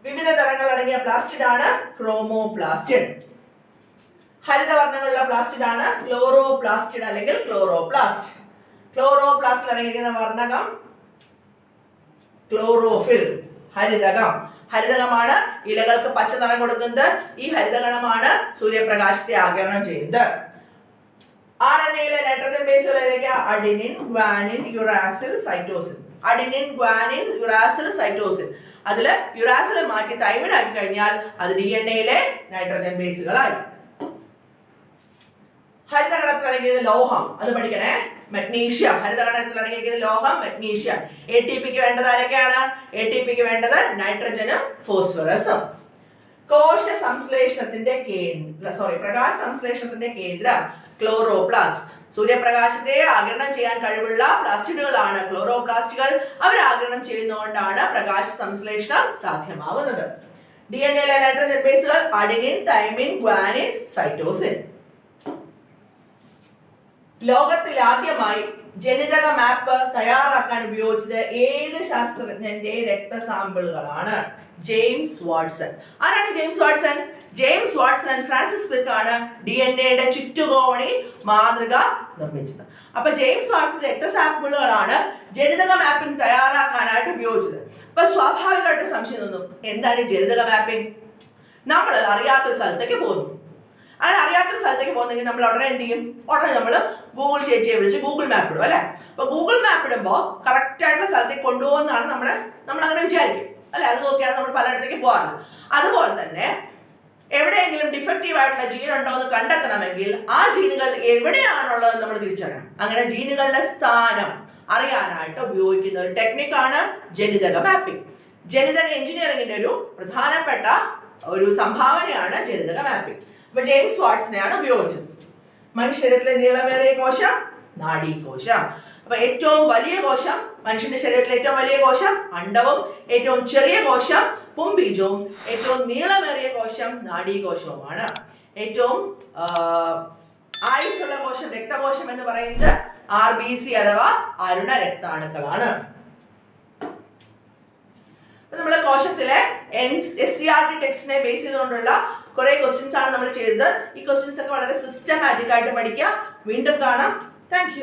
വിവിധ നിറങ്ങൾ അടങ്ങിയ പ്ലാസ്റ്റിഡ് ആണ് ക്രോമോപ്ലാസ്റ്റിഡ് ഹരിതവർണങ്ങളുള്ള പ്ലാസ്റ്റിഡ് ആണ് ക്ലോറോപ്ലാസ്റ്റിഡ് അല്ലെങ്കിൽ ക്ലോറോപ്ലാസ്റ്റ് ക്ലോറോപ്ലാസ്റ്റിൽ അടങ്ങിയിരിക്കുന്ന വർണകം ക്ലോറോഫിൽ ഹരിതകം. ഹരിതകമാണ് ഇലകൾക്ക് പച്ച നിറം കൊടുക്കുന്നത്. ഈ ഹരിതകണമാണ് സൂര്യപ്രകാശത്തെ ആഗിരണം ചെയ്യുന്നത്. ആർ എൻ എയിലെ നൈട്രജൻ ബേസുകൾ ഏതൊക്കെയാ? Adenine guanine uracil cytosine adenine guanine uracil cytosine അതിൽ യുറാസിൽ മാറ്റി തൈമിൻ ആക്കി കഴിഞ്ഞാൽ അത് ഡി എൻ എയിലെ നൈട്രജൻ ബേസുകളായി ഹരിതകണത്തിൽ അടങ്ങിയത് ലോഹം. അത് പഠിക്കണേ? മഗ്നീഷ്യം ഹരിതകണത്തിൽ അടങ്ങിയിരിക്കുന്നത് ലോഹം മഗ്നീഷ്യം എ ടി പിക്ക് വേണ്ടത് ആരൊക്കെയാണ്? എ ടി പിക്ക് വേണ്ടത് നൈട്രജനും ഫോസ്ഫറസും കോശ സംശ്ലേഷണത്തിന്റെ കേന്ദ്ര സോറി പ്രകാശ സംശ്ലേഷണത്തിന്റെ കേന്ദ്രം ക്ലോറോപ്ലാസ്റ്റ് സൂര്യപ്രകാശത്തെ ആഗിരണം ചെയ്യാൻ കഴിവുള്ള പ്ലാസ്റ്റിഡുകളാണ് ക്ലോറോപ്ലാസ്റ്റുകൾ. അവർ ആഗിരണം ചെയ്യുന്നതുകൊണ്ടാണ് പ്രകാശ സംശ്ലേഷണം സാധ്യമാവുന്നത്. ഡി എൻ എയിലെ നൈട്രജൻ ബേസുകൾ അഡിനിൻ തൈമിൻ ഗ്വാനിൻ സൈറ്റോസിൻ ലോകത്തിൽ ആദ്യമായി ജനിതക മാപ്പ് തയ്യാറാക്കാൻ ഉപയോഗിച്ചത് ഏത് ശാസ്ത്രജ്ഞന്റെ രക്തസാമ്പിളുകളാണ്? James Watson. ആരാണ് James Watson? James Watson and Francis Crick ആണ് ഡി എൻ എയുടെ ചുറ്റുകോണി മാതൃക നിർമ്മിച്ചത്. അപ്പൊ ജെയിംസ് വാട്സൺ രക്തസാമ്പിളുകളാണ് ജനിതക മാപ്പിംഗ് തയ്യാറാക്കാനായിട്ട് ഉപയോഗിച്ചത്. അപ്പൊ സ്വാഭാവികമായിട്ട് സംശയം തോന്നും എന്താണ് ഈ ജനിതക മാപ്പിംഗ്? നമ്മൾ അറിയാത്തൊരു സ്ഥലത്തേക്ക് പോകുന്നു. അങ്ങനെ അറിയാത്തൊരു സ്ഥലത്തേക്ക് പോകുന്നെങ്കിൽ നമ്മൾ ഉടനെ എന്ത് ചെയ്യും? ഉടനെ നമ്മൾ ഗൂഗിൾ ചേച്ചിയെ വിളിച്ച് ഗൂഗിൾ മാപ്പ് ഇടും അല്ലേ? അപ്പൊ ഗൂഗിൾ മാപ്പ് ഇടുമ്പോൾ കറക്റ്റ് ആയിട്ടുള്ള സ്ഥലത്തേക്ക് കൊണ്ടുപോകുന്നതാണ് നമ്മുടെ നമ്മൾ അങ്ങനെ വിചാരിക്കും. അല്ലെ? അത് നോക്കിയാണ് നമ്മൾ പലയിടത്തേക്ക് പോകാറുള്ളത്. അതുപോലെ തന്നെ എവിടെയെങ്കിലും ഡിഫക്റ്റീവ് ആയിട്ടുള്ള ജീൻ ഉണ്ടോ എന്ന് കണ്ടെത്തണമെങ്കിൽ ആ ജീനുകൾ എവിടെയാണുള്ളതെന്ന് നമ്മൾ തിരിച്ചറിയണം. അങ്ങനെ ജീനുകളുടെ സ്ഥാനം അറിയാനായിട്ട് ഉപയോഗിക്കുന്ന ഒരു ടെക്നിക്കാണ് ജനിതക മാപ്പിംഗ് ജനിതക എഞ്ചിനീയറിംഗിന്റെ ഒരു പ്രധാനപ്പെട്ട ഒരു സംഭാവനയാണ് ജനിതക മാപ്പിംഗ് അപ്പൊ ജെയിംസ് വാട്സിനെയാണ് ഉപയോഗിച്ചത്. മനുഷ്യരത്തിലെ നീളമേറിയ കോശം നാഡീകോശം. അപ്പൊ ഏറ്റവും വലിയ കോശം മനുഷ്യന്റെ ശരീരത്തിലെ ഏറ്റവും വലിയ കോശം അണ്ടവും ഏറ്റവും ചെറിയ കോശം പുംബീജവും ഏറ്റവും നീളമേറിയ കോശം നാഡീകോശവുമാണ്. ഏറ്റവും ആയുസ്സുള്ള കോശം രക്തകോശം എന്ന് പറയുന്നത് ആർ ബി സി അഥവാ അരുണ രക്താണുക്കളാണ്. നമ്മുടെ കോശത്തിലെ എസ് സി ആർ ടി ടെക്സ്റ്റിനെ ബേസ് ചെയ്തുകൊണ്ടുള്ള കുറെ ക്വസ്റ്റ്യൻസ് ആണ് നമ്മൾ ചെയ്തത്. ഈ ക്വസ്റ്റ്യൻസ് ഒക്കെ വളരെ സിസ്റ്റമാറ്റിക് ആയിട്ട് പഠിക്കുക വീണ്ടും കാണാം. താങ്ക്